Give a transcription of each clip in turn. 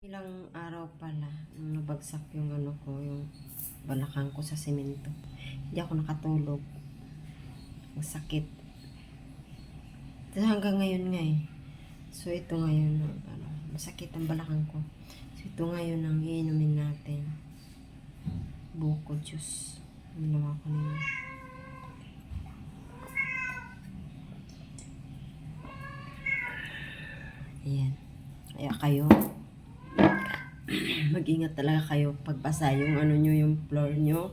Ilang araw pala, nung nabagsak yung ano ko, yung balakang ko sa semento. Hindi ako nakatulog. Masakit. Tapos hanggang ngayon nga eh. So ito ngayon, ano, masakit ang balakang ko. So ito ngayon ang iinumin natin. Buko juice. Ginawa ko nila. Ayan. Kaya kayo, mag-ingat talaga kayo pagbasa yung ano nyo, yung floor nyo.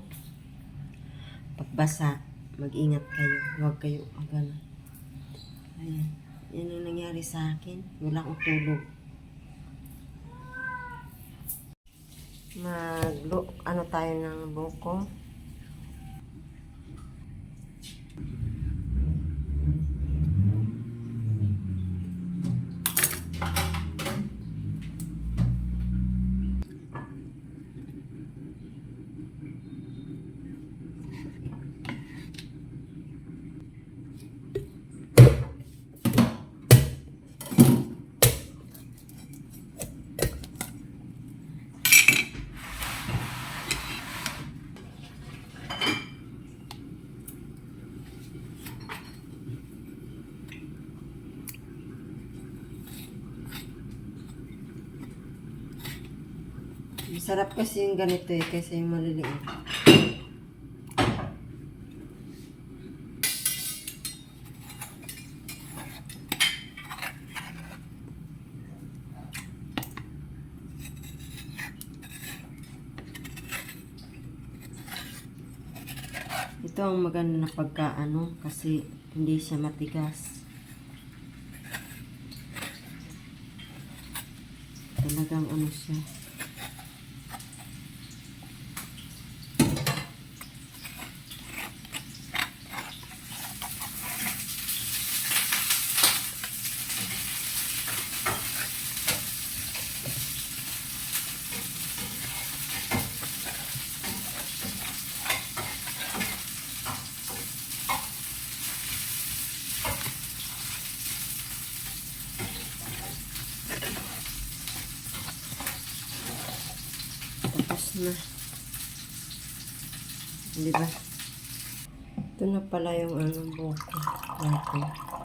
Pagbasa, mag-ingat kayo. Huwag kayo, agana. Ayan. Yan ang nangyari sa akin. Wala akong tulog. Mag, ano tayo ng buko. Masarap kasi yung ganito eh, kaysa yung maliliit. Ito ang maganda na pagkaano kasi hindi siya matigas. Talagang ano siya. Tapos na. Di ba? Ito na pala yung ano buko natin.